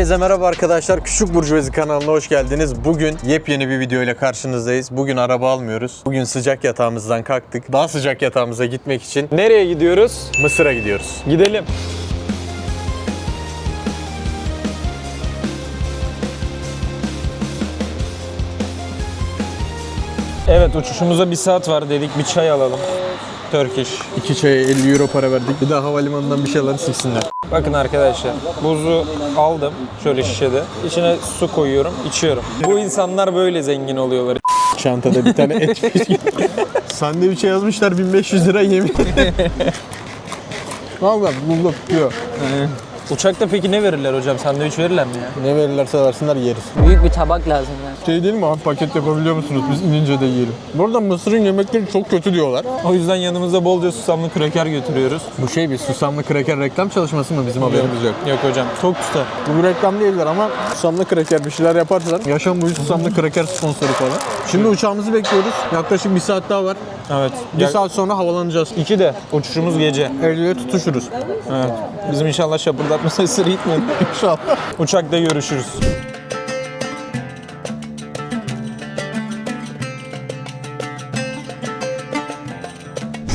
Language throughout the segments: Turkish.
Herkese merhaba arkadaşlar. Küçük Burjuvazi kanalına hoş geldiniz. Bugün yepyeni bir video ile karşınızdayız. Bugün araba almıyoruz. Bugün sıcak yatağımızdan kalktık. Daha sıcak yatağımıza gitmek için Nereye gidiyoruz? Mısır'a gidiyoruz. Gidelim. Evet uçuşumuza bir saat var dedik bir çay alalım. Turkish. İki çaya 50 euro para verdik. Bir daha havalimanından bir şeyler siksinler. Bakın arkadaşlar buzu aldım şöyle şişede. İçine su koyuyorum içiyorum. Bu insanlar böyle zengin oluyorlar. Çantada bir tane et Sandviçe yazmışlar 1500 lira yemin. Valla buldum diyor. Uçakta peki ne verirler hocam? Sandviç verirler mi ya? Ne verirlerse versinler yeriz. Büyük bir tabak lazım yani. Şey değil mi abi paket yapabiliyor musunuz? Biz inince de yiyelim. Burada Mısır'ın yemekleri çok kötü diyorlar. O yüzden yanımızda bolca susamlı kraker götürüyoruz. Bu şey bir susamlı kraker reklam çalışması mı bizim haberimiz yok. Yok hocam çok tutar. Bu bir reklam değiller ama susamlı kraker bir şeyler yaparsan yaşam boyu susamlı kraker sponsoru falan. Şimdi uçağımızı bekliyoruz. Yaklaşık bir saat daha var. Evet. Bir saat sonra havalanacağız. İki de uçuşumuz gece. Elle tutuşuruz. Evet. Bizim inşallah şapırdatma sesleri gitmedi. İnşallah. Uçakta görüşürüz.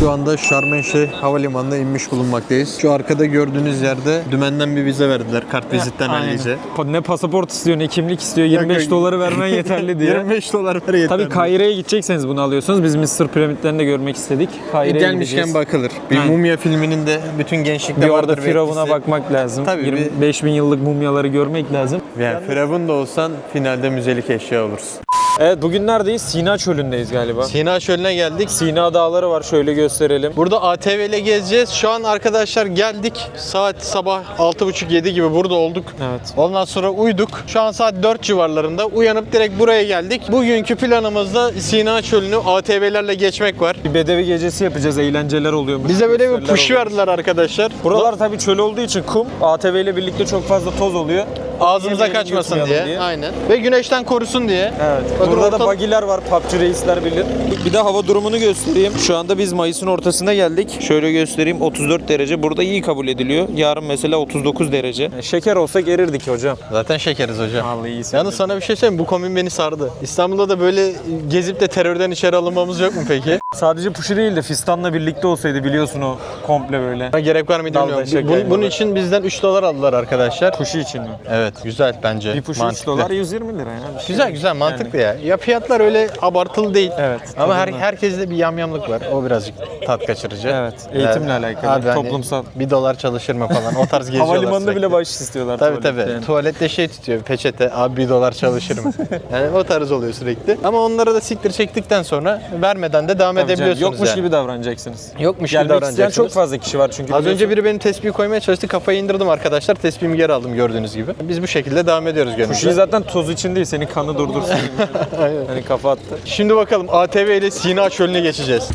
Şu anda Şarmenşeh Havalimanı'na inmiş bulunmaktayız. Şu arkada gördüğünüz yerde dümenden bir vize verdiler. Kart vizitten hallice. Ne pasaport istiyor ne kimlik istiyor 25 yok. doları vermen yeterli diye. 25 dolar ver yeter. Tabii Kahire'ye gidecekseniz bunu alıyorsunuz. Biz Mısır piramitlerini de görmek istedik. Kahire'ye Gelmişken bakılır. Bir Aynen. mumya filminin de bütün gençlikte Bir orada vardır bir Firavun'a etkisi. bakmak lazım. Tabii, bir- 25 bin yıllık mumyaları görmek lazım. Yani Firavun da olsan finalde müzelik eşya olursun. Evet bugün neredeyiz? Sina çölündeyiz galiba. Sina Çölü'ne geldik. Sina dağları var şöyle gösterelim. Burada ATV ile gezeceğiz. Şu an arkadaşlar geldik. Saat sabah 6.30-7 gibi burada olduk. Evet. Ondan sonra uyuduk. Şu an saat 4 civarlarında. Uyanıp direkt buraya geldik. Bugünkü planımızda Sina Çölü'nü ATV'lerle geçmek var. Bir bedevi gecesi yapacağız. Eğlenceler oluyormuş. Bize böyle bir push verdiler arkadaşlar. Buralar tabii çöl olduğu için kum. ATV ile birlikte çok fazla toz oluyor. ağzımıza kaçmasın diye. diye. Aynen. Ve güneşten korusun diye. Evet. Burada da orta- bagiler var. PUBG reisler bilir. Bir de hava durumunu göstereyim. Şu anda biz Mayıs'ın ortasına geldik. Şöyle göstereyim. 34 derece. Burada iyi kabul ediliyor. Yarın mesela 39 derece. Şeker olsa gerirdik hocam. Zaten şekeriz hocam. Vallahi iyisin. Yalnız sana bir şey söyleyeyim bu kombin beni sardı. İstanbul'da da böyle gezip de terörden içeri alınmamız yok mu peki? Sadece puşu değil de fistanla birlikte olsaydı biliyorsun o komple böyle. Buna gerek var mı Dalda bilmiyorum. Bu- bunun yiyorlar. için bizden 3 dolar aldılar arkadaşlar. Puşu için mi? Evet güzel bence. Bir puşu 3 Mantıklı. dolar 120 lira ya. Bir şey Güzel güzel mantıklı ya. Ya fiyatlar öyle abartılı değil. Evet, Ama her, tadında. herkeste bir yamyamlık var. O birazcık tat kaçırıcı. Evet, eğitimle alakalı, Abi hani toplumsal. Bir dolar çalışır mı falan o tarz geziyorlar Havalimanında sürekli. bile bahşiş istiyorlar. Tabii tuvalette tabii. yani. Tuvalette şey tutuyor peçete. Abi bir dolar çalışır mı? yani o tarz oluyor sürekli. Ama onlara da siktir çektikten sonra vermeden de devam edebiliyorsunuz Yokmuş yani. gibi davranacaksınız. Yokmuş gibi Gelmek isteyen davranacaksınız. çok fazla kişi var çünkü. Az önce biliyorsun. biri benim tespihi koymaya çalıştı. Kafayı indirdim arkadaşlar. Tespihimi geri aldım gördüğünüz gibi. Biz bu şekilde devam ediyoruz Kuşu gönlümüzde. zaten toz için değil, senin kanı durdursun. hani kafa attı. Şimdi bakalım ATV ile Sina Çölü'ne geçeceğiz.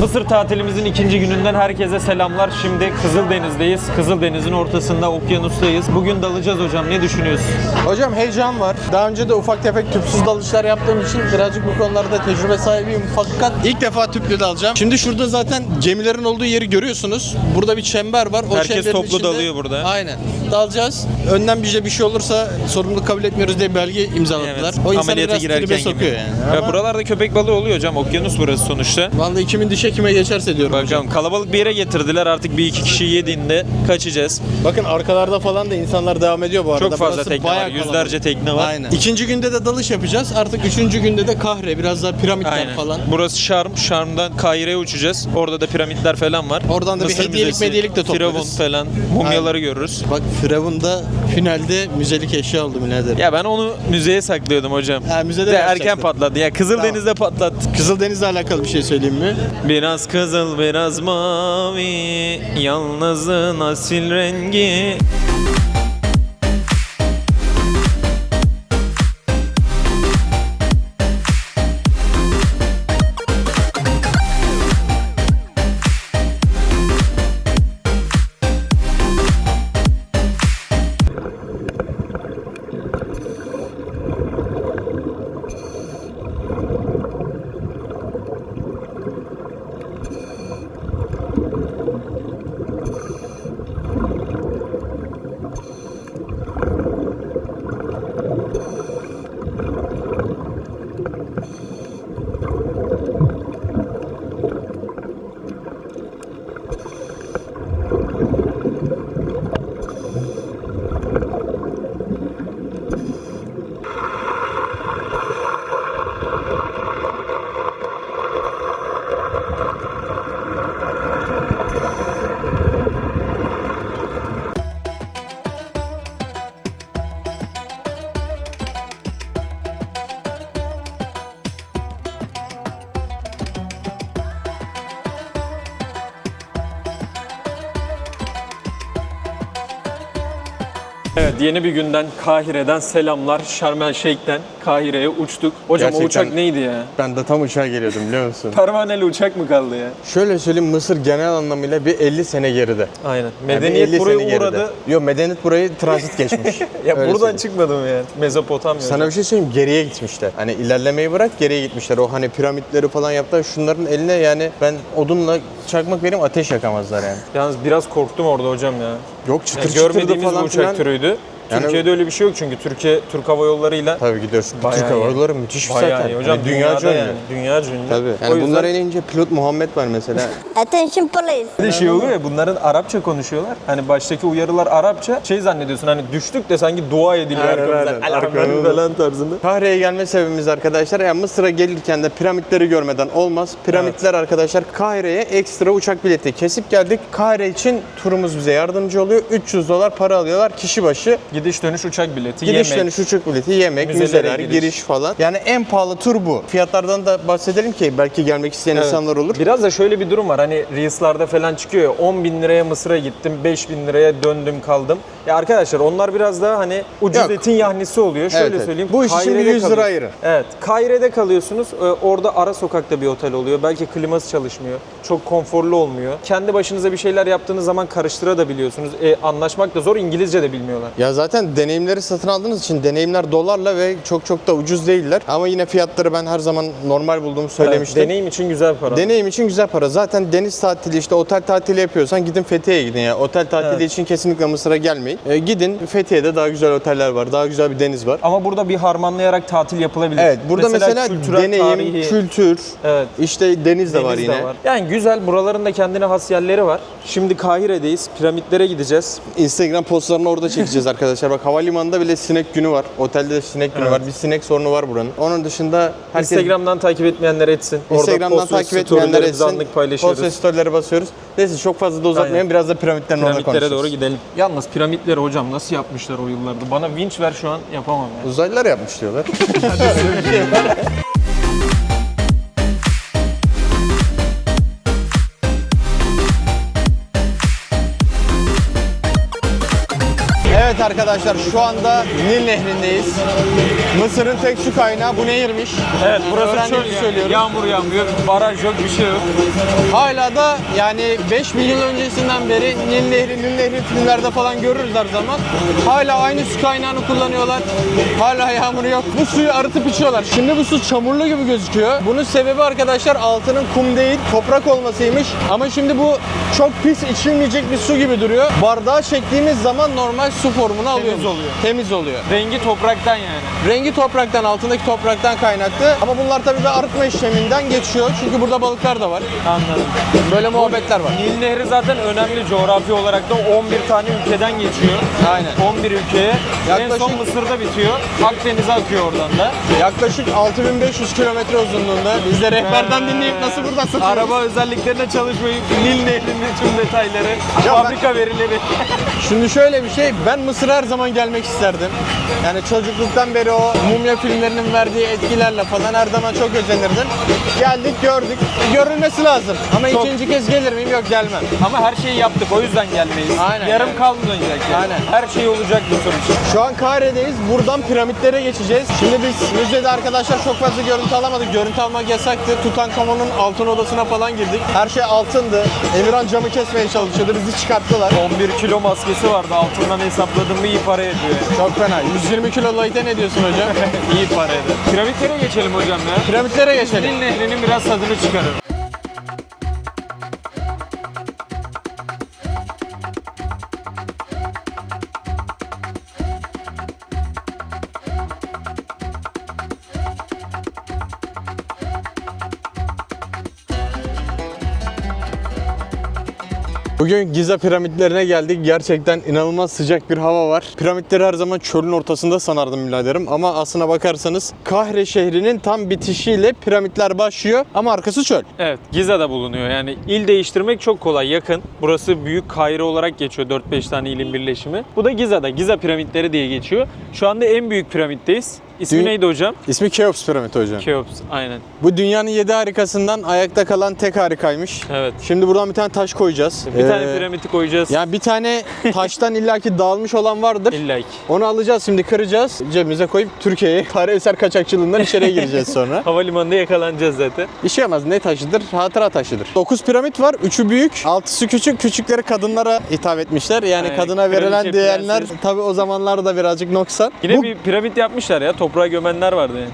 Mısır tatilimizin ikinci gününden herkese selamlar. Şimdi Kızıldeniz'deyiz. Kızıldeniz'in ortasında okyanustayız. Bugün dalacağız hocam. Ne düşünüyorsun? Hocam heyecan var. Daha önce de ufak tefek tüpsüz dalışlar yaptığım için birazcık bu konularda tecrübe sahibiyim. Fakat ilk defa tüplü dalacağım. Şimdi şurada zaten gemilerin olduğu yeri görüyorsunuz. Burada bir çember var. O Herkes çemberin toplu içinde- dalıyor burada. Aynen. Dalacağız. Önden bize bir şey olursa sorumluluk kabul etmiyoruz diye belge imzaladılar. O insanı Ameliyata biraz tribe girerken sokuyor gibi. yani. Ya Ama buralarda köpek balığı oluyor hocam. Okyanus burası sonuçta. Vallahi kimin dişe kime geçerse diyorum hocam. Bakalım kalabalık bir yere getirdiler. Artık bir iki kişi yediğinde kaçacağız. Bakın arkalarda falan da insanlar devam ediyor bu arada. Çok fazla Burası tekne bayağı var. kalabalık. Yüzlerce tekne var. Aynen. İkinci günde de dalış yapacağız. Artık üçüncü günde de Kahre, biraz daha piramitler Aynen. falan. Burası Şarm. Şarm'dan Kahire'ye uçacağız. Orada da piramitler falan var. Oradan da bir hediyelik medyelik de toplarız. Firavun falan. Mumyaları görürüz. Bak Firavun da finalde müzelik eşya oldu birader. Ya ben onu müzeye saklıyordum hocam. Ha, müzede De mi erken yapacaksın? patladı. Ya Kızıldeniz'de patlattık. Kızıldeniz'le alakalı bir şey söyleyeyim mi? Biraz kızıl biraz mavi Yalnızın asil rengi Evet yeni bir günden Kahire'den selamlar. Şarm El Şeyh'ten Kahire'ye uçtuk. Hocam o Gerçekten- uçak neydi ya? Ben de tam uçağa geliyordum biliyor musun? Pervaneli uçak mı kaldı ya? Şöyle söyleyeyim Mısır genel anlamıyla bir 50 sene geride. Aynen. Yani Medeniyet 50 buraya sene geride. uğradı. Yok medeniyet burayı transit geçmiş. Ya Öyle buradan söyleyeyim. çıkmadım yani. Mezopotamya. Sana bir şey söyleyeyim geriye gitmişler. Hani ilerlemeyi bırak geriye gitmişler. O hani piramitleri falan yaptılar. Şunların eline yani ben odunla çakmak vereyim ateş yakamazlar yani. Yalnız biraz korktum orada hocam ya. Yok çıtır Yani çıtırdı falan uçak filan. türüydü. Yani- Türkiye'de öyle bir şey yok çünkü Türkiye Türk Hava Yolları'yla Tabii gidiyorsun. Bayağı Türk iyi. Hava Yolları müthiş bayağı zaten. iyi. Hocam Hani dünyada dünyaca ünlü. yani. Dünya ünlü. Tabii. O Yani yüzden bunlara inince pilot Muhammed var mesela. Attention police. bir de şey oluyor ya bunların Arapça konuşuyorlar. Hani baştaki uyarılar Arapça. Şey zannediyorsun hani düştük de sanki dua ediliyor Aynen, arkamızdan. aynen. Elhamdülillah Arkamızdan. falan tarzında. Kahre'ye gelme sebebimiz arkadaşlar yani Mısır'a gelirken de piramitleri görmeden olmaz. Piramitler arkadaşlar Kahire'ye ekstra uçak bileti kesip geldik. Kahire için turumuz bize yardımcı oluyor. 300 dolar para alıyorlar kişi başı. Gidiş dönüş uçak bileti, Gidiş yemek. dönüş uçak bileti, yemek, Müzelere müzeler, giriş. giriş. falan. Yani en pahalı tur bu. Fiyatlardan da bahsedelim ki belki gelmek isteyen Evet. insanlar olur. Biraz da şöyle bir durum var. Hani Reels'larda falan çıkıyor ya 10 bin liraya Mısır'a gittim, 5 bin liraya döndüm kaldım. Ya arkadaşlar onlar biraz daha hani ucuz Yok. etin yahnisi oluyor. Şöyle Evet, evet. söyleyeyim. Bu iş için bir Kahire'de 100 lira ayırın. Evet. Kaire'de kalıyorsunuz. Ee, Orada ara sokakta bir otel oluyor. Belki kliması çalışmıyor. Çok konforlu olmuyor. Kendi başınıza bir şeyler yaptığınız zaman karıştırabiliyorsunuz. E, anlaşmak da zor. İngilizce de bilmiyorlar. Ya zaten deneyimleri satın aldığınız için deneyimler dolarla ve çok çok da ucuz değiller. Ama yine fiyatları ben her zaman normal bulduğumu söylemiştim. Evet, deneyim için güzel para. Deneyim için güzel para. Zaten deniz tatili işte otel tatili yapıyorsan gidin Fethiye'ye gidin ya. Otel tatili Evet. için kesinlikle Mısır'a gelmeyin. E, gidin Fethiye'de daha güzel oteller var. Daha güzel bir deniz var. Ama burada bir harmanlayarak tatil yapılabilir. Evet burada mesela, kültürel, deneyim, tarihi- kültür, Evet. işte deniz de var Deniz de yine. var. Yani güzel. Buraların da kendine has yerleri var. Şimdi Kahire'deyiz. Piramitlere gideceğiz. Instagram postlarını orada çekeceğiz arkadaşlar. arkadaşlar. Bak havalimanında bile sinek günü var. Otelde de sinek günü var. Bir sinek sorunu var buranın. Onun dışında herkes Instagram'dan takip etmeyenler etsin. Instagram'dan takip etmeyenler etsin. anlık paylaşıyoruz. Post ve basıyoruz. Neyse çok fazla da uzatmayalım. Aynen. Biraz da piramitlerin orada Piramitlere konuşuruz. doğru gidelim. Yalnız piramitleri hocam nasıl yapmışlar o yıllarda? Bana vinç ver şu an yapamam ya. Uzaylılar yapmış diyorlar. arkadaşlar şu anda Nil Nehri'ndeyiz. Mısır'ın tek su kaynağı bu nehirmiş. Evet burası çöl söylüyorum. Yağmur yağmıyor, baraj yok, bir şey yok. Hala da yani 5000 yıl öncesinden beri Nil Nehri, Nil Nehri filmlerde falan görürüz her zaman. Hala aynı su kaynağını kullanıyorlar. Hala yağmur yok. Bu suyu arıtıp içiyorlar. Şimdi bu su çamurlu gibi gözüküyor. Bunun sebebi arkadaşlar altının kum değil toprak olmasıymış. Ama şimdi bu çok pis içilmeyecek bir su gibi duruyor. Bardağa çektiğimiz zaman normal su formunu alıyor. oluyor. Temiz oluyor. Rengi topraktan yani. Rengi topraktan, altındaki topraktan kaynaklı. Ama bunlar tabii bir arıtma işleminden geçiyor. Çünkü burada balıklar da var. Anladım. Böyle muhabbetler var. Nil Nehri zaten önemli coğrafi olarak da 11 tane ülkeden geçiyor. Aynen. 11 ülkeye. En Yaklaşık- son Mısır'da bitiyor. Akdeniz'e akıyor oradan da. Yaklaşık 6500 kilometre uzunluğunda. Biz de rehberden dinleyip nasıl burada satıyoruz? Araba özelliklerine çalışmayıp Nil Nehri'nin tüm detayları, Ya ben- fabrika verileri. Şimdi şöyle bir şey, ben Mısır'a her zaman gelmek isterdim. Yani çocukluktan beri o mumya filmlerinin verdiği etkilerle falan her zaman çok özenirdim. Geldik, gördük. Görülmesi lazım. Ama Çok. ikinci kez gelir miyim? Yok gelmem. Ama her şeyi yaptık o yüzden gelmeyiz. Aynen. Yarım kalmayacak yani. Aynen. Her şey olacak bu için. Şu an Kahire'deyiz. Buradan piramitlere geçeceğiz. Şimdi biz müzede arkadaşlar çok fazla görüntü alamadık. Görüntü almak yasaktı. Tutankamon'un altın odasına falan girdik. Her şey altındı. Emirhan camı kesmeye çalışıyordu. Bizi çıkarttılar. 11 kilo maskesi vardı altından hesapladım mı iyi para ediyor. yani. Çok fena. 120 kilo lighten ne diyorsun hocam? iyi para eder. Piramitlere geçelim hocam ya. Piramitlere geçelim. Nil Nehri'nin biraz tadını çıkarır. Bugün Giza piramitlerine geldik. Gerçekten inanılmaz sıcak bir hava var. Piramitleri her zaman çölün ortasında sanardım biraderim. Ama aslına bakarsanız Kahire şehrinin tam bitişiyle piramitler başlıyor. Ama arkası çöl. Evet, Giza'da bulunuyor. Yani il değiştirmek çok kolay, yakın. Burası Büyük Kahire olarak geçiyor 4-5 tane ilin birleşimi. Bu da Giza'da, Giza piramitleri diye geçiyor. Şu anda en büyük piramitteyiz. İsmi Dü- neydi hocam? İsmi Keops piramidi hocam. Keops, aynen. Bu dünyanın 7 harikasından ayakta kalan tek harikaymış. Evet. Şimdi buradan bir tane taş koyacağız. Bir tane Ee, piramidi koyacağız. Yani bir tane taştan illaki dağılmış olan vardır. İlla ki. Onu alacağız şimdi kıracağız. Cebimize koyup Türkiye'ye para eser kaçakçılığından içeriye gireceğiz sonra. Havalimanında yakalanacağız zaten. Bir şey olmaz. Ne taşıdır? Hatıra taşıdır. 9 piramit var. 3'ü büyük. 6'sı küçük. Küçükleri kadınlara hitap etmişler. Yani Aynen, kadına verilen değerler prenses. tabi o zamanlarda birazcık noksan. Yine Bu- bir piramit yapmışlar ya, toprağa gömenler vardı yani.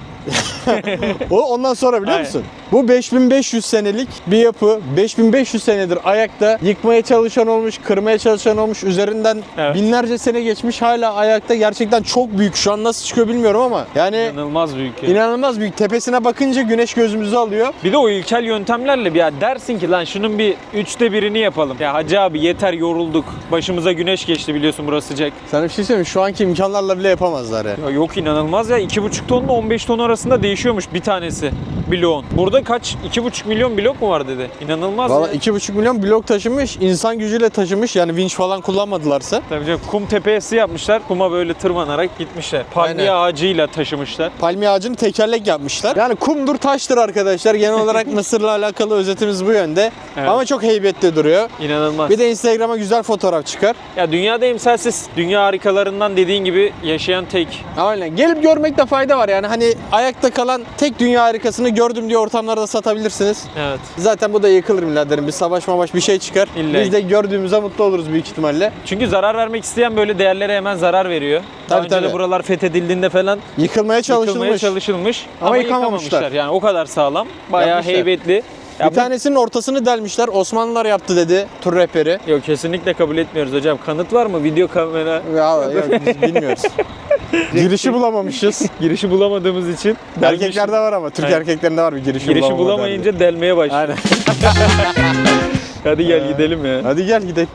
O ondan sonra biliyor Aynen. musun? Bu 5500 senelik bir yapı. 5500 senedir ayakta. Yıkmaya çalışan olmuş, kırmaya çalışan olmuş. Üzerinden Evet. binlerce sene geçmiş hala ayakta. Gerçekten çok büyük. Şu an nasıl çıkıyor bilmiyorum ama yani İnanılmaz büyük ya. inanılmaz büyük. Tepesine bakınca güneş gözümüzü alıyor. Bir de o ilkel yöntemlerle bir ya dersin ki lan şunun bir üçte birini yapalım. Ya hacı abi yeter yorulduk. Başımıza güneş geçti biliyorsun burası sıcak. Sana bir şey söyleyeyim? Şu anki imkanlarla bile yapamazlar yani. Ya yok inanılmaz ya 2,5 tonla 15 ton arasında değişiyormuş bir tanesi. Bloğun. Burada kaç? 2,5 milyon blok mu var dedi. İnanılmaz Valla ya. 2,5 milyon blok taşımış, insan gücüyle taşımış. Yani vinç falan kullanmadılarsa. Tabii canım, kum tepesi yapmışlar. Kuma böyle tırmanarak gitmişler. Palmiye Aynen. ağacıyla taşımışlar. Palmiye ağacını tekerlek yapmışlar. Yani kumdur taştır arkadaşlar. Genel olarak Mısır'la alakalı özetimiz bu yönde. Evet. Ama çok heybetli duruyor. İnanılmaz. Bir de Instagram'a güzel fotoğraf çıkar. Ya dünyada emsalsiz. Dünya harikalarından dediğin gibi yaşayan tek. Aynen. Gelip görmekte fayda var. Yani hani ayakta kalan tek dünya harikasını gördüm diye ortamlarda satabilirsiniz. Evet. Zaten bu da yıkılır biraderim. Bir savaş mavaş bir şey çıkar. İlla Biz de gördüğümüze mutlu oluruz büyük ihtimalle. Çünkü zarar vermek isteyen böyle değerlere hemen zarar veriyor. Daha Tabii, önce de tabii. buralar fethedildiğinde falan Yıkılmaya çalışılmış. yıkılmaya çalışılmış ama, Ama yıkamamışlar. yıkamamışlar. Yani o kadar sağlam. Bayağı Yapmışlar. heybetli. Ya bir tanesinin ortasını delmişler. Osmanlılar yaptı dedi tur rehberi. Yok kesinlikle kabul etmiyoruz hocam. Kanıt var mı? Video kamera Ya yok biz bilmiyoruz. girişi bulamamışız. girişi bulamadığımız için delmiş. Erkeklerde var ama Türk Aynen. erkeklerinde var bir girişi, girişi bulamama derdi. bulamayınca delmeye başlıyor. Aynen. Hadi gel gidelim ya. Hadi gel gidelim.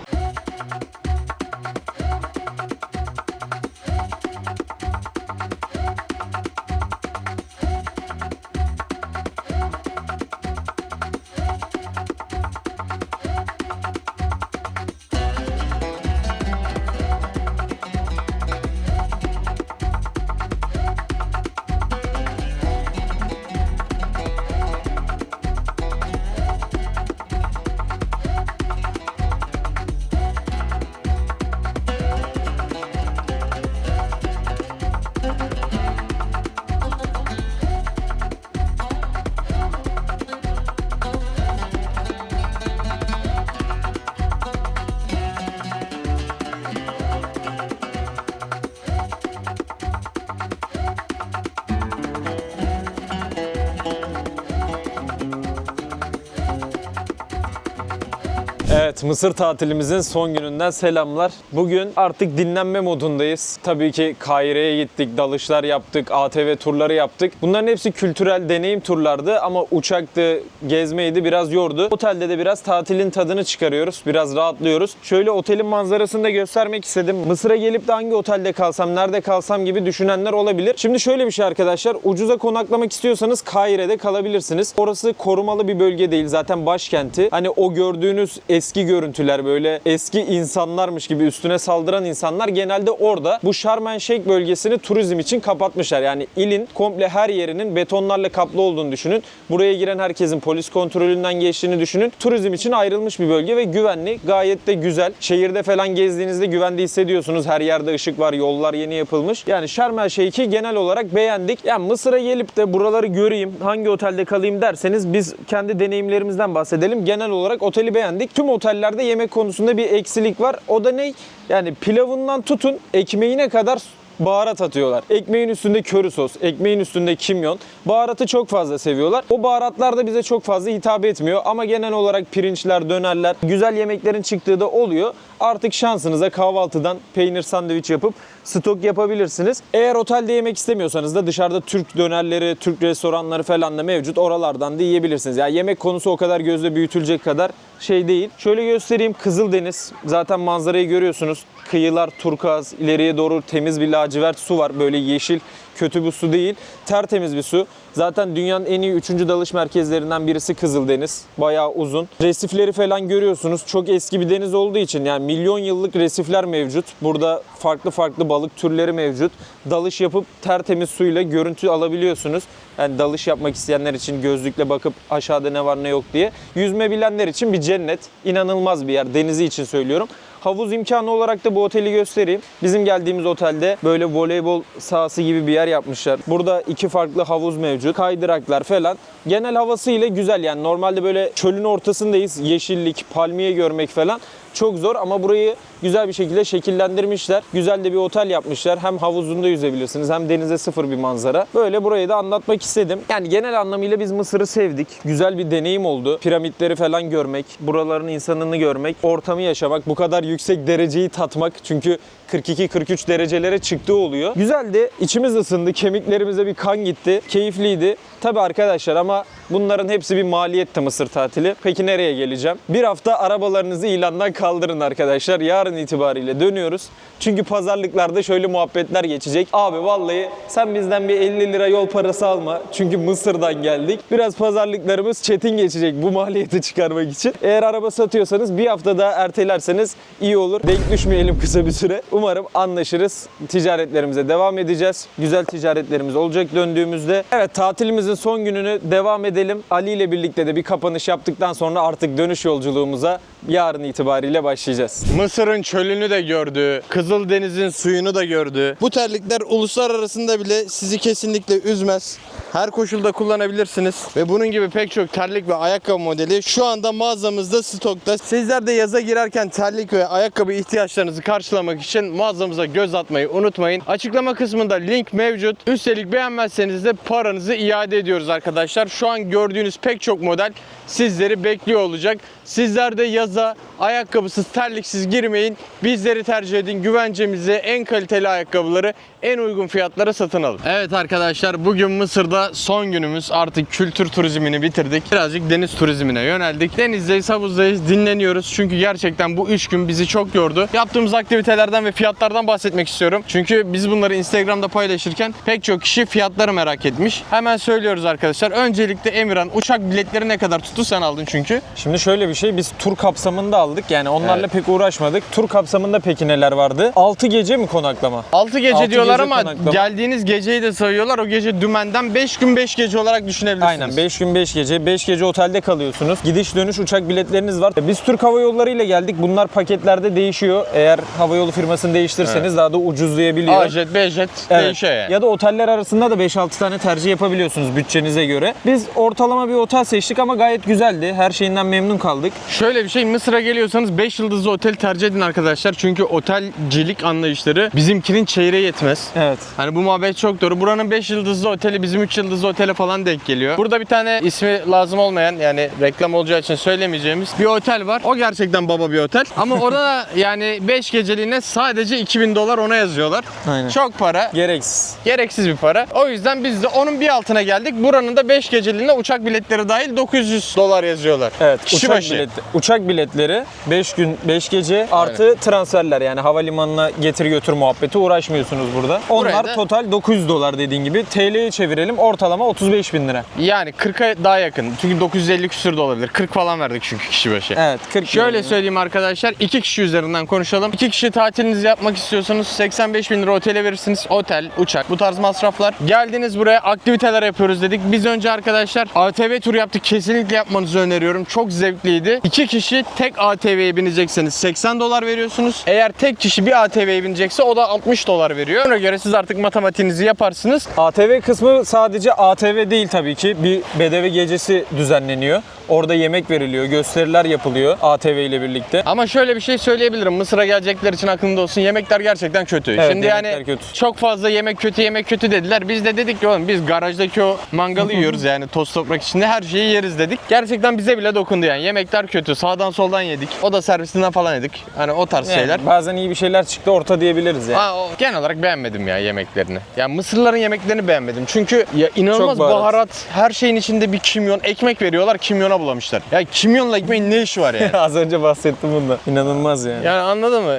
Evet, Mısır tatilimizin son gününden selamlar. Bugün artık dinlenme modundayız. Tabii ki Kahire'ye gittik, dalışlar yaptık, ATV turları yaptık. Bunların hepsi kültürel deneyim turlardı ama uçaktı, gezmeydi biraz yordu. Otelde de biraz tatilin tadını çıkarıyoruz, biraz rahatlıyoruz. Şöyle otelin manzarasını da göstermek istedim. Mısır'a gelip de hangi otelde kalsam, nerede kalsam gibi düşünenler olabilir. Şimdi şöyle bir şey arkadaşlar, ucuza konaklamak istiyorsanız Kahire'de kalabilirsiniz. Orası korumalı bir bölge değil, zaten başkenti. Hani o gördüğünüz eski görüntüler böyle eski insanlarmış gibi üstüne saldıran insanlar genelde orada. Bu Sharm el bölgesini turizm için kapatmışlar. Yani ilin komple her yerinin betonlarla kaplı olduğunu düşünün. Buraya giren herkesin polis kontrolünden geçtiğini düşünün. Turizm için ayrılmış bir bölge ve güvenli. Gayet de güzel. Şehirde falan gezdiğinizde güvende hissediyorsunuz. Her yerde ışık var, yollar yeni yapılmış. Yani Sharm el genel olarak beğendik. Yani Mısır'a gelip de buraları göreyim, hangi otelde kalayım derseniz biz kendi deneyimlerimizden bahsedelim. Genel olarak oteli beğendik. Tüm otellerde yemek konusunda bir eksilik var. O da ne? Yani pilavından tutun ekmeğine kadar baharat atıyorlar. Ekmeğin üstünde köri sos, ekmeğin üstünde kimyon. Baharatı çok fazla seviyorlar. O baharatlar da bize çok fazla hitap etmiyor ama genel olarak pirinçler, dönerler, güzel yemeklerin çıktığı da oluyor. Artık şansınıza kahvaltıdan peynir sandviç yapıp stok yapabilirsiniz. Eğer otelde yemek istemiyorsanız da dışarıda Türk dönerleri, Türk restoranları falan da mevcut. Oralardan da yiyebilirsiniz. Yani yemek konusu o kadar gözle büyütülecek kadar şey değil. Şöyle göstereyim Kızıldeniz. Zaten manzarayı görüyorsunuz. Kıyılar turkuaz, ileriye doğru temiz bir lacivert su var. Böyle yeşil, kötü bir su değil. Tertemiz bir su. Zaten dünyanın en iyi 3. dalış merkezlerinden birisi Kızıldeniz. Bayağı uzun. Resifleri falan görüyorsunuz. Çok eski bir deniz olduğu için yani milyon yıllık resifler mevcut. Burada farklı farklı balık türleri mevcut. Dalış yapıp tertemiz suyla görüntü alabiliyorsunuz. Yani dalış yapmak isteyenler için gözlükle bakıp aşağıda ne var ne yok diye. Yüzme bilenler için bir cennet. İnanılmaz bir yer. Denizi için söylüyorum. Havuz imkanı olarak da bu oteli göstereyim. Bizim geldiğimiz otelde böyle voleybol sahası gibi bir yer yapmışlar. Burada iki farklı havuz mevcut. Kaydıraklar falan. Genel havası ile güzel yani normalde böyle çölün ortasındayız. Yeşillik, palmiye görmek falan çok zor ama burayı güzel bir şekilde şekillendirmişler. Güzel de bir otel yapmışlar. Hem havuzunda yüzebilirsiniz hem denize sıfır bir manzara. Böyle burayı da anlatmak istedim. Yani genel anlamıyla biz Mısır'ı sevdik. Güzel bir deneyim oldu. Piramitleri falan görmek, buraların insanını görmek, ortamı yaşamak, bu kadar yüksek dereceyi tatmak. Çünkü 42-43 derecelere çıktığı oluyor. Güzeldi. İçimiz ısındı. Kemiklerimize bir kan gitti. Keyifliydi. Tabi arkadaşlar ama bunların hepsi bir maliyetti Mısır tatili. Peki nereye geleceğim? Bir hafta arabalarınızı ilandan kaldırın arkadaşlar. Yarın itibariyle dönüyoruz. Çünkü pazarlıklarda şöyle muhabbetler geçecek. Abi vallahi sen bizden bir 50 lira yol parası alma. Çünkü Mısır'dan geldik. Biraz pazarlıklarımız çetin geçecek bu maliyeti çıkarmak için. Eğer araba satıyorsanız bir hafta daha ertelerseniz iyi olur. Denk düşmeyelim kısa bir süre. Umarım anlaşırız. Ticaretlerimize devam edeceğiz. Güzel ticaretlerimiz olacak döndüğümüzde. Evet tatilimizin son gününü devam edelim. Ali ile birlikte de bir kapanış yaptıktan sonra artık dönüş yolculuğumuza yarın itibariyle başlayacağız. Mısır'ın çölünü de gördü. Kızıldeniz'in suyunu da gördü. Bu terlikler uluslararasında bile sizi kesinlikle üzmez. Her koşulda kullanabilirsiniz. Ve bunun gibi pek çok terlik ve ayakkabı modeli şu anda mağazamızda stokta. Sizler de yaza girerken terlik ve ayakkabı ihtiyaçlarınızı karşılamak için mağazamıza göz atmayı unutmayın. Açıklama kısmında link mevcut. Üstelik beğenmezseniz de paranızı iade ediyoruz arkadaşlar. Şu an gördüğünüz pek çok model sizleri bekliyor olacak. Sizler de yaza ayakkabısız, terliksiz girmeyin. Bizleri tercih edin. Güvencemizi, en kaliteli ayakkabıları en uygun fiyatlara satın alın. Evet arkadaşlar bugün Mısır'da son günümüz. Artık kültür turizmini bitirdik. Birazcık deniz turizmine yöneldik. Denizdeyiz, havuzdayız, dinleniyoruz. Çünkü gerçekten bu 3 gün bizi çok yordu. Yaptığımız aktivitelerden ve fiyatlardan bahsetmek istiyorum. Çünkü biz bunları Instagram'da paylaşırken pek çok kişi fiyatları merak etmiş. Hemen söylüyoruz arkadaşlar. Öncelikle Emirhan uçak biletleri ne kadar tuttu? Sen aldın çünkü. Şimdi şöyle bir şey biz tur kapsamında aldık. Yani onlarla Evet. pek uğraşmadık. Tur kapsamında peki neler vardı? 6 gece mi konaklama? 6 gece Altı diyorlar gece ama konaklama. geldiğiniz geceyi de sayıyorlar. O gece dümenden 5 gün 5 gece olarak düşünebilirsiniz. Aynen 5 gün 5 gece. 5 gece otelde kalıyorsunuz. Gidiş dönüş uçak biletleriniz var. Biz Türk Hava Yolları ile geldik. Bunlar paketlerde değişiyor. Eğer havayolu firmasını değiştirirseniz daha da ucuzlayabiliyor. A-jet, B-jet Evet. değişiyor yani. Ya da oteller arasında da 5-6 tane tercih yapabiliyorsunuz bütçenize göre. Biz ortalama bir otel seçtik ama gayet güzeldi. Her şeyinden memnun kaldık. Şöyle bir şey Mısır'a geliyorsanız 5 yıldızlı otel tercih edin arkadaşlar. Çünkü otelcilik anlayışları bizimkinin çeyreği yetmez. Evet. Hani bu muhabbet çok doğru. Buranın 5 yıldızlı oteli bizim 3 yıldızlı otele falan denk geliyor. Burada bir tane ismi lazım olmayan yani reklam olacağı için söylemeyeceğimiz bir otel var. O gerçekten baba bir otel. Ama orada da yani 5 geceliğine sadece 2000 dolar ona yazıyorlar. Aynen. Çok para. Gereksiz. Gereksiz bir para. O yüzden biz de onun bir altına geldik. Buranın da 5 geceliğine uçak biletleri dahil 900 dolar yazıyorlar. Evet, Kişi uçak başı. bileti- uçak biletleri 5 gün 5 gece artı transferler yani havalimanına getir götür muhabbeti uğraşmıyorsunuz burada. Onlar da- total 900 dolar dediğin gibi. TL'ye çevirelim ortalama 35 bin lira. Yani 40'a daha yakın. Çünkü 950 küsür de olabilir. 40 falan verdik çünkü kişi başı. Evet 40 Şöyle lira. söyleyeyim arkadaşlar. iki kişi üzerinden konuşalım. İki kişi tatilinizi yapmak istiyorsanız 85 bin lira otele verirsiniz. Otel, uçak bu tarz masraflar. Geldiniz buraya aktiviteler yapıyoruz dedik. Biz önce arkadaşlar ATV tur yaptık. Kesinlikle yapmanızı öneriyorum. Çok zevkliydi. İki kişi tek ATV'ye binecekseniz 80 dolar veriyorsunuz. Eğer tek kişi bir ATV'ye binecekse o da 60 dolar veriyor. Ona göre siz artık matematiğinizi yaparsınız. ATV kısmı sadece ATV değil tabii ki. Bir bedevi gecesi düzenleniyor. Orada yemek veriliyor, gösteriler yapılıyor ATV ile birlikte. Ama şöyle bir şey söyleyebilirim. Mısır'a gelecekler için aklında olsun. Yemekler gerçekten kötü. Evet, Şimdi yani kötü. çok fazla yemek kötü, yemek kötü dediler. Biz de dedik ki oğlum biz garajdaki o mangalı yiyoruz yani toz toprak içinde her şeyi yeriz dedik. Gerçekten bize bile dokundu yani. Yemekler kötü. Sağdan soldan yedik. O da servisinden falan yedik. Hani o tarz Yani şeyler. bazen iyi bir şeyler çıktı orta diyebiliriz yani. Aa, o- genel olarak beğenmedim ya yemeklerini. Ya Mısırların yemeklerini beğenmedim. Çünkü ya inanılmaz Çok baharat. baharat. Her şeyin içinde bir kimyon. Ekmek veriyorlar, kimyona bulamışlar. Ya kimyonla ekmeğin ne işi var yani? Az önce bahsettim bundan. İnanılmaz yani. Yani anladın mı?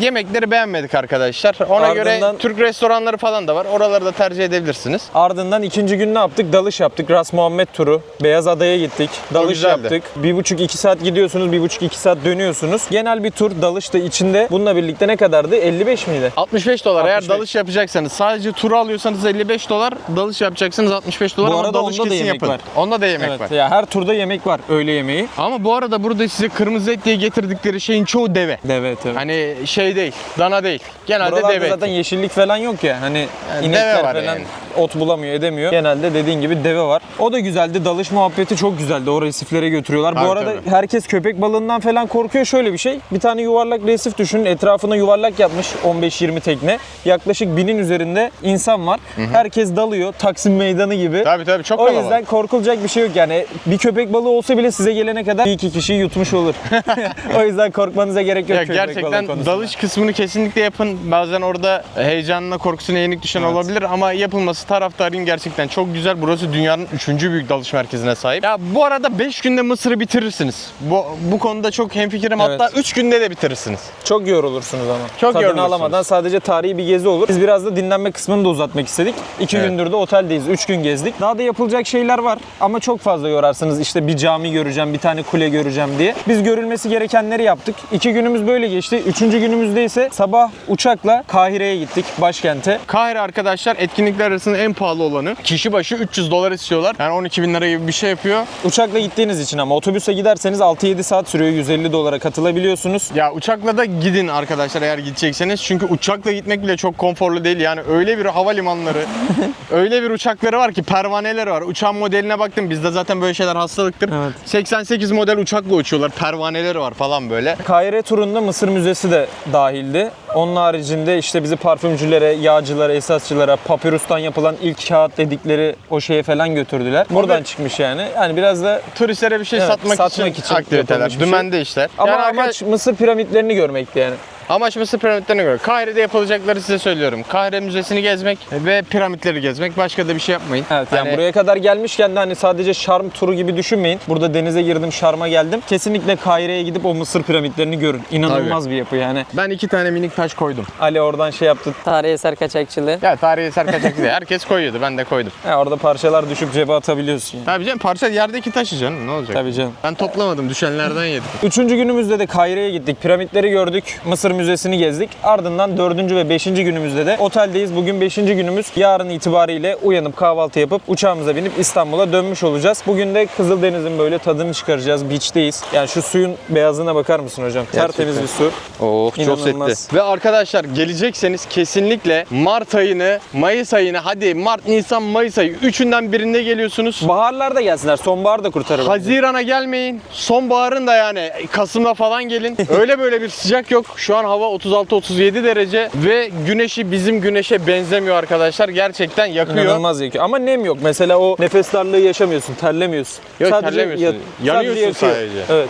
Yemekleri beğenmedik arkadaşlar. Ona göre Ardından- Türk restoranları falan da var. Oraları da tercih edebilirsiniz. Ardından ikinci gün ne yaptık? Dalış yaptık. Ras Muhammed turu. Beyaz Adaya gittik. Dalış güzeldi. yaptık. Bir buçuk iki saat gidiyorsunuz. Bir buçuk iki saat dönüyorsunuz. Genel bir tur. Dalış da içinde. Bununla birlikte ne kadardı? 55 miydi? 65 dolar. Eğer 65. dalış yapacaksanız sadece turu alıyorsanız 55 dolar. Dalış yapacaksanız 65 dolar Bu ama arada dalış onda da kesin yemek yapın. var. Onda da yemek evet. var. Ya her turda yemek var. Öğle yemeği. Ama bu arada burada size kırmızı et diye getirdikleri şeyin çoğu deve. Evet evet. Hani şey değil, dana değil. Genelde Buralarda deve. zaten yeşillik falan yok ya. Hani Yani inekler deve var falan yani. Ot bulamıyor, edemiyor. Genelde dediğin gibi deve var. O da güzeldi. Dalış muhabbeti çok güzeldi. O resiflere götürüyorlar. Tabii, Bu arada tabii. herkes köpek balığından falan korkuyor. Şöyle bir şey. Bir tane yuvarlak resif düşünün. Etrafına yuvarlak yapmış 15-20 tekne. Yaklaşık binin üzerinde insan var. Herkes dalıyor. Taksim meydanı gibi. Tabii tabii çok O kalabalık. yüzden korkulacak bir şey yok yani. Bir köpek balığı olsa bile size gelene kadar bir iki kişiyi yutmuş olur. o yüzden korkmanıza gerek yok Ya köpek balığı gerçekten konusunda. dalış kısmını kesinlikle yapın. Bazen orada heyecanına, korkusuna yenik düşen Evet. olabilir ama yapılması taraftarıyım gerçekten çok güzel. Burası dünyanın 3. büyük dalış merkezine sahip. Ya bu arada 5 günde Mısır'ı bitirirsiniz. Bu bu konuda çok hemfikirim. Evet. Hatta 3 günde de bitirirsiniz. Çok yorulursunuz ama. Çok Tadını yorulursunuz. alamadan sadece tarihi bir gezi olur. Biz biraz da dinlenme kısmını da uzatmak istedik. İki Evet. gündür de oteldeyiz. Üç gün gezdik. Daha da yapılacak şeyler var ama çok fazla yorarsınız. İşte bir cami göreceğim, bir tane kule göreceğim diye. Biz görülmesi gerekenleri yaptık. İki günümüz böyle geçti. Üçüncü günümüzde ise sabah uçakla Kahire'ye gittik, başkente. Kahire arkadaşlar etkinlikler arasında en pahalı olanı. Kişi başı 300 dolar istiyorlar. Yani 12 bin lira gibi bir şey yapıyor. Uçakla gittiğiniz için ama otobüse giderseniz 6-7 saat sürüyor. 150 dolara katılabiliyorsunuz. Ya uçakla da gidin arkadaşlar eğer gidecekseniz. Çünkü uçakla gitmek bile çok konforlu değil. Yani öyle bir havalimanları, öyle bir uçakları var ki pervaneleri var. Uçağın modeline baktım. Bizde zaten böyle şeyler hastalıktır. Evet. 88 model uçakla uçuyorlar. Pervaneleri var falan böyle. Kahire turunda Mısır Müzesi de dahildi. Onun haricinde işte bizi parfümcülere, yağcılara, esasçılara, papyrustan yapılan ilk kağıt dedikleri o şeye falan götürdüler. Buradan Tabii. çıkmış yani. Yani biraz da Turistlere bir şey Evet, satmak, satmak için, için aktiviteler. yapılmış bir şey. Dümende işler. ama Yani amaç Mısır piramitlerini görmekti yani. Amaç Mısır piramitlerine göre. Kahire'de yapılacakları size söylüyorum. Kahire Müzesi'ni gezmek ve piramitleri gezmek. Başka da bir şey yapmayın. Evet yani Hani- buraya kadar gelmişken de hani sadece şarm turu gibi düşünmeyin. Burada denize girdim, şarma geldim. Kesinlikle Kahire'ye gidip o Mısır piramitlerini görün. İnanılmaz bir yapı yani. Ben iki tane minik taş koydum. Ali oradan şey yaptı. Tarihi eser kaçakçılığı. Ya tarihi eser kaçak. Herkes koyuyordu. Ben de koydum. Ha, orada parçalar düşüp cebe atabiliyorsun yani. Tabii canım parça yerdeki taşı canım. Ne olacak? Tabii canım. Ben toplamadım. Düşenlerden yedim. Üçüncü günümüzde de Kahire'ye gittik. Piramitleri gördük. Mısır Müzesi'ni gezdik. Ardından 4. ve 5. günümüzde de oteldeyiz. Bugün 5. günümüz. Yarın itibariyle uyanıp kahvaltı yapıp uçağımıza binip İstanbul'a dönmüş olacağız. Bugün de Kızıldeniz'in böyle tadını çıkaracağız. Beach'teyiz. Yani şu suyun beyazına bakar mısın hocam? Tertemiz bir su. Oh çok İnanılmaz. setli. Ve arkadaşlar gelecekseniz kesinlikle Mart ayını, Mayıs ayını hadi Mart, Nisan, Mayıs ayı üçünden birinde geliyorsunuz. Baharlar da gelsinler. Sonbahar da kurtarır. Hazirana gelmeyin. Sonbaharın da yani Kasım'da falan gelin. Öyle böyle bir sıcak yok. Şu an hava 36-37 derece ve güneşi bizim güneşe benzemiyor arkadaşlar. Gerçekten yakıyor. İnanılmaz yakıyor. Ama nem yok. Mesela o nefes darlığı yaşamıyorsun, terlemiyorsun. Yok, terlemiyorsun. Yanıyorsun yakıyor. sadece. Evet.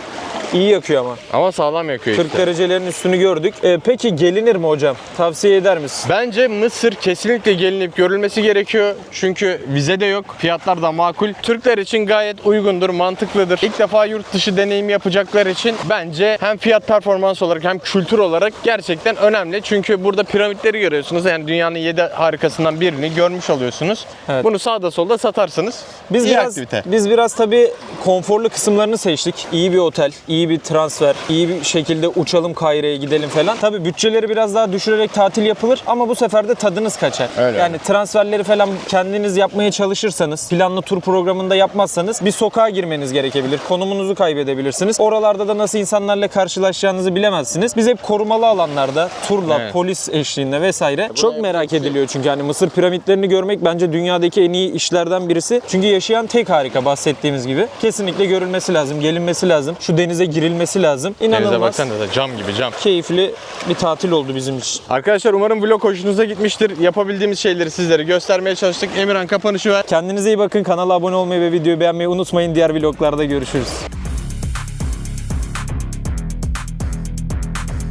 İyi yakıyor ama. Ama sağlam yakıyor 40 işte. derecelerin üstünü gördük. Ee, peki gelinir mi hocam? Tavsiye eder misin? Bence Mısır kesinlikle gelinip görülmesi gerekiyor. Çünkü vize de yok. Fiyatlar da makul. Türkler için gayet uygundur, mantıklıdır. İlk defa yurt dışı deneyimi yapacaklar için bence hem fiyat performans olarak hem kültür olarak gerçekten önemli. Çünkü burada piramitleri görüyorsunuz. Yani dünyanın 7 harikasından birini görmüş oluyorsunuz. Evet. Bunu sağda solda satarsınız. Biz İyi biraz aktivite. biz biraz tabii konforlu kısımlarını seçtik. İyi bir otel, iyi bir transfer, iyi bir şekilde uçalım Kahire'ye gidelim falan. Tabii bütçeleri biraz daha düşürerek tatil yapılır ama bu sefer de tadınız kaçar. Öyle. Yani transferleri falan kendiniz yapmaya çalışırsanız, planlı tur programında yapmazsanız bir sokağa girmeniz gerekebilir. Konumunuzu kaybedebilirsiniz. Oralarda da nasıl insanlarla karşılaşacağınızı bilemezsiniz. Biz hep korumalı alanlarda, turla, Evet. polis eşliğinde vesaire çok merak ediliyor çünkü hani Mısır piramitlerini görmek bence dünyadaki en iyi işlerden birisi. Çünkü yaşayan tek harika bahsettiğimiz gibi. Kesinlikle görülmesi lazım, gelinmesi lazım. Şu denize girilmesi lazım. Denize İnanılmaz baksana da cam gibi cam. keyifli bir tatil oldu bizim için. Arkadaşlar umarım vlog hoşunuza gitmiştir. Yapabildiğimiz şeyleri sizlere göstermeye çalıştık. Emirhan kapanışı ver. Kendinize iyi bakın. Kanala abone olmayı ve videoyu beğenmeyi unutmayın. Diğer vloglarda görüşürüz.